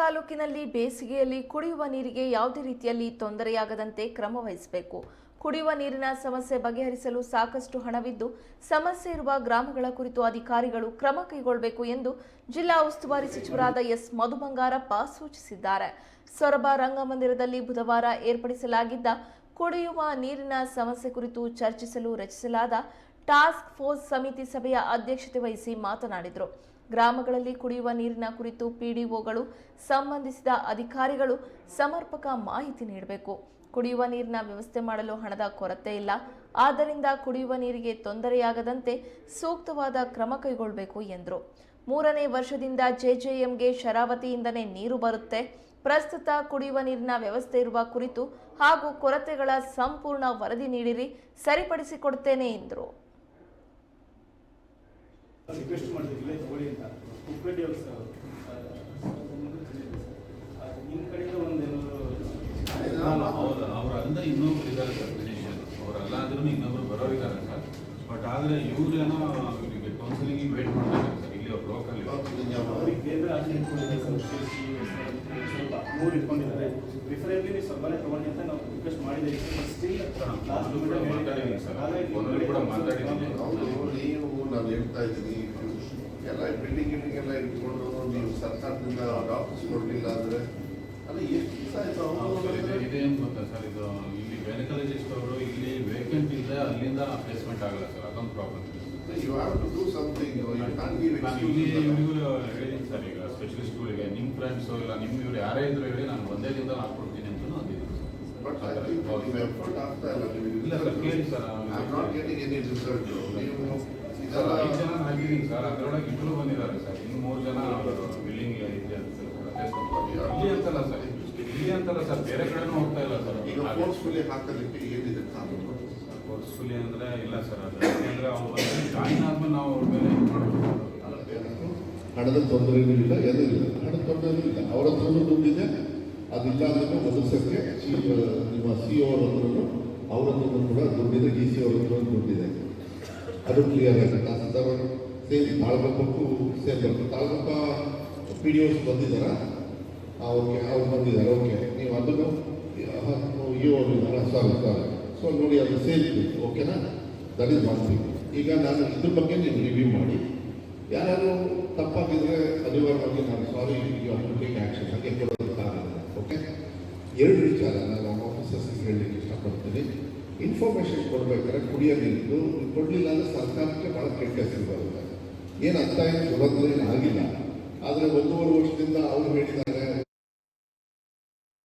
ತಾಲೂಕಿನಲ್ಲಿ ಬೇಸಿಗೆಯಲ್ಲಿ ಕುಡಿಯುವ ನೀರಿಗೆ ಯಾವುದೇ ರೀತಿಯಲ್ಲಿ ತೊಂದರೆಯಾಗದಂತೆ ಕ್ರಮ ವಹಿಸಬೇಕು. ಕುಡಿಯುವ ನೀರಿನ ಸಮಸ್ಯೆ ಬಗೆಹರಿಸಲು ಸಾಕಷ್ಟು ಹಣವಿದ್ದು, ಸಮಸ್ಯೆ ಇರುವ ಗ್ರಾಮಗಳ ಕುರಿತು ಅಧಿಕಾರಿಗಳು ಕ್ರಮ ಕೈಗೊಳ್ಳಬೇಕು ಎಂದು ಜಿಲ್ಲಾ ಉಸ್ತುವಾರಿ ಸಚಿವರಾದ ಎಸ್. ಮಧುಬಂಗಾರಪ್ಪ ಸೂಚಿಸಿದ್ದಾರೆ. ಸೊರಬ ರಂಗಮಂದಿರದಲ್ಲಿ ಬುಧವಾರ ಏರ್ಪಡಿಸಲಾಗಿದ್ದ ಕುಡಿಯುವ ನೀರಿನ ಸಮಸ್ಯೆ ಕುರಿತು ಚರ್ಚಿಸಲು ರಚಿಸಲಾದ ಟಾಸ್ಕ್ ಫೋರ್ಸ್ ಸಮಿತಿ ಸಭೆಯ ಅಧ್ಯಕ್ಷತೆ ವಹಿಸಿ ಮಾತನಾಡಿದರು. ಗ್ರಾಮಗಳಲ್ಲಿ ಕುಡಿಯುವ ನೀರಿನ ಕುರಿತು ಪಿಡಿಒಗಳು ಸಂಬಂಧಿಸಿದ ಅಧಿಕಾರಿಗಳು ಸಮರ್ಪಕ ಮಾಹಿತಿ ನೀಡಬೇಕು. ಕುಡಿಯುವ ನೀರಿನ ವ್ಯವಸ್ಥೆ ಮಾಡಲು ಹಣದ ಕೊರತೆ ಇಲ್ಲ. ಆದ್ದರಿಂದ ಕುಡಿಯುವ ನೀರಿಗೆ ತೊಂದರೆಯಾಗದಂತೆ ಸೂಕ್ತವಾದ ಕ್ರಮ ಕೈಗೊಳ್ಳಬೇಕು ಎಂದರು. ಮೂರನೇ ವರ್ಷದಿಂದ ಜೆಜೆಎಂಗೆ ಶರಾವತಿಯಿಂದನೇ ನೀರು ಬರುತ್ತೆ. ಪ್ರಸ್ತುತ ಕುಡಿಯುವ ನೀರಿನ ವ್ಯವಸ್ಥೆ ಇರುವ ಕುರಿತು ಹಾಗೂ ಕೊರತೆಗಳ ಸಂಪೂರ್ಣ ವರದಿ ನೀಡಿರಿ, ಸರಿಪಡಿಸಿಕೊಡ್ತೇನೆ ಎಂದರು. ರಿಕ್ವೆಸ್ಟ್ ಮಾಡಿದ್ವಿ ಇಲ್ಲೇ ತಗೊಳ್ಳಿ ಅಂತ. ಉಪ್ಪೇಟಿ ಅವ್ರು ಸರ್. ನಿಮ್ಮ ಕಡೆಯಿಂದ ಒಂದೇನಾದ್ರು ಹೌದು ಅವ್ರ ಅಂದ್ರೆ ಇನ್ನೊಬ್ರು ಇದ್ದಾರೆ ಸರ್ ಫಿಸಿಷಿಯನ್ ಅವರೆಲ್ಲ ಅಂದ್ರೂ ಇನ್ನೊಬ್ರು ಬರೋರಿದ್ದಾರೆ ಸರ್. ಬಟ್ ಆದ್ರೆ ಇವ್ರೇನೋ ಇವರಿಗೆ ಕೌನ್ಸಿಲಿಂಗ್ ವೇಟ್ ಮಾಡ್ತಾರೆ ಸರ್ ಇಲ್ಲಿ ಅವ್ರು ಲೋಕಲ್ ಅವ್ರಿಗೆ ಬೇರೆ ಸೇರಿಸಿ ಸ್ವಲ್ಪ ಮೂರು ಇಟ್ಕೊಂಡಿದ್ದಾರೆ. ಪ್ರಿಫರೆಬ್ಲಿ ನೀವು ಸ್ವಲ್ಪನೇ ತಗೊಳ್ಳಿ ಅಂತ ನಾವು ರಿಕ್ವೆಸ್ಟ್ ಮಾಡಿದ್ದೀವಿ. ಬಟ್ ಸ್ಟಿಲ್ ಲಾಸ್ಟ್ ಕೂಡ ಮಾತಾಡಿದ್ದೀನಿ ಸರ್. ಕೂಡ ಮಾತಾಡಿದ್ದೀನಿ ಹೌದು ನೀವು ನಾನು ಹೇಳ್ತಾ ಇದ್ದೀನಿ. ಎಲ್ಲ ಬಿಲ್ಡಿಂಗ್ ಗಿಲ್ಡಿಂಗ್ ಎಲ್ಲ ಇಟ್ಕೊಂಡು ನೀವು ಸರ್ಕಾರದಿಂದ ಡಾಕ್ಟರ್ಸ್ ಕೊಡಲಿಲ್ಲ ಅಂದರೆ ಅಲ್ಲ ಎಷ್ಟು ದಿವಸ ಆಯಿತು ಅವರು ಇದೇನು ಗೊತ್ತಾ ಸರ್ ಇದು ಇಲ್ಲಿ ಗೈನಕಾಲಜಿಸ್ಟ್ ಅವರು ಇಲ್ಲಿ ವೇಕೆಂಟ್ ಇಲ್ಲ ಅಲ್ಲಿಂದ ಪ್ಲೇಸ್ಮೆಂಟ್ ಆಗಲ್ಲ ಸರ್ ಅದೊಂದು problem you have to do something ನಾನು ಇಲ್ಲಿ ಇವರಿಗೂ ಹೇಳಿದ್ದೀನಿ ಸರ್ ಈಗ ಸ್ಪೆಷಲಿಸ್ಟ್ಗಳಿಗೆ ನಿಮ್ಮ ಫ್ರೆಂಡ್ಸು ಇಲ್ಲ ನಿಮ್ಮ ಇವ್ರು ಯಾರೇ ಇದ್ರು ಹೇಳಿ ನಾನು ಒಂದೇ ದಿನ ಹಾಕ್ಕೊಡ್ತೀನಿ ಅಂತ ಅಂದಿದ್ದೀನಿ ಬಟ್ ಐ ಥಿಂಕ್ ಎಫರ್ಟ್ ಆಗ್ತಾ ಇಲ್ಲ ಇಲ್ಲ ಸರ್ ಕೇಳಿ sir I am not getting any result ನೀವು ಸರ್ ಇದೆಲ್ಲ ಐದು ಜನ ಹಾಕಿದ್ದೀನಿ ಸರ್ ಅದರೊಳಗೆ ಇಬ್ಬರು ಬಂದಿದ್ದಾರೆ ಸರ್. ಇನ್ನು ಮೂರು ಜನ ಬಿಲ್ಲಿಂಗ್ ಇದೆ ಅಂತ ಇಲ್ಲಿ ಅಂತಲ್ಲ ಸರ್ ಇಲ್ಲಿ ಅಂತಲ್ಲ ಸರ್. ಬೇರೆ ಕಡೆನೂ ಹೋಗ್ತಾ ಇಲ್ಲ ಸರ್. ಈಗ ಫೋರ್ಸ್ಫುಲಿ ಹಾಕೋದಕ್ಕೆ ಏನಿದೆ ಕಾನೂನು ಫೋರ್ಸ್ಫುಲಿ ಅಂದ್ರೆ ಇಲ್ಲ ಸರ್ ಅದು ಯಾಕಂದ್ರೆ ಅವ್ರು ಜಾಯಿನ್ ಆದ್ಮೇಲೆ ನಾವು ಅವ್ರ ಮೇಲೆ ಇದು ಮಾಡಬೇಕು ಹಣದ ತೊಂದರೆನೂ ಇಲ್ಲ ಏನೂ ಇಲ್ಲ. ಹಣದ ತೊಂದರೆನೂ ಇಲ್ಲ. ಅವರ ಹತ್ರನೂ ದುಡ್ಡಿದೆ. ಅದಿಲ್ಲ ಅಂದ್ರೆ ಒದಗಿಸೋಕ್ಕೆ ನಿಮ್ಮ ಸಿ ಅವ್ರ ಹತ್ರನೂ ಅವ್ರ ಹತ್ರನೂ ಕೂಡ ದುಡ್ಡಿದೆ ಡಿ ಸಿ ಅವ್ರ ಹತ್ರ ದುಡ್ಡಿದೆ. ಅದು ಕ್ಲಿಯರ್ ಆಗಿದೆ ಸೇಮ್ ತಾಳ್ಮಕ್ಕೂ ಸೇಮ್ ಬರ್ತದೆ ತಾಳ್ಮಕ್ಕ ಪಿ ಡಿ ಓಸ್ ಬಂದಿದ್ದಾರಾ? ಓಕೆ ಅವ್ರು ಬಂದಿದ್ದಾರೆ ಓಕೆ ನೀವು ಅದನ್ನು ಇದ್ದಾರಾ ಸಾರಿ ಸಾರಿ ಸೊ ನೋಡಿ, ಅದು ಸೇಮ್ ಓಕೆನಾ ದಟ್ ಇಸ್ ಒನ್ ಈಗ ನಾನು ಇದ್ರ ಬಗ್ಗೆ ನೀವು ರಿವ್ಯೂ ಮಾಡಿ. ಯಾರು ತಪ್ಪಾಗಿದ್ರೆ ಅನಿವಾರ್ಯವಾಗಿ ನಾನು ಸಾರಿ ಯು ಟೇಕ್ ಆ್ಯಕ್ಷನ್ ಹಾಗೆ ಕೊಡೋದಕ್ಕಾಗಲ್ಲ ಓಕೆ ಎರಡು ವಿಚಾರ ನಾನು ಆಫೀಸರ್ಸ್ಗೆ ಹೇಳಲಿಕ್ಕೆ ಇಷ್ಟಪಡ್ತೀನಿ. ಇನ್ಫಾರ್ಮೇಷನ್ ಕೊಡಬೇಕಾದ್ರೆ ಕುಡಿಯೋ ನೀರು ಕೊಡಲಿಲ್ಲ ಅಂದರೆ ಸರ್ಕಾರಕ್ಕೆ ಭಾಳ ಕೆಟ್ಟ ಹೆಸರು ಬರುತ್ತೆ. ಏನು ಅರ್ಥ ಏನು ಸುಲಭ ಏನು ಆಗಿಲ್ಲ. ಆದರೆ ಒಂದೂವರೆ ವರ್ಷದಿಂದ ಅವರು ಹೇಳಿದ್ದಾರೆ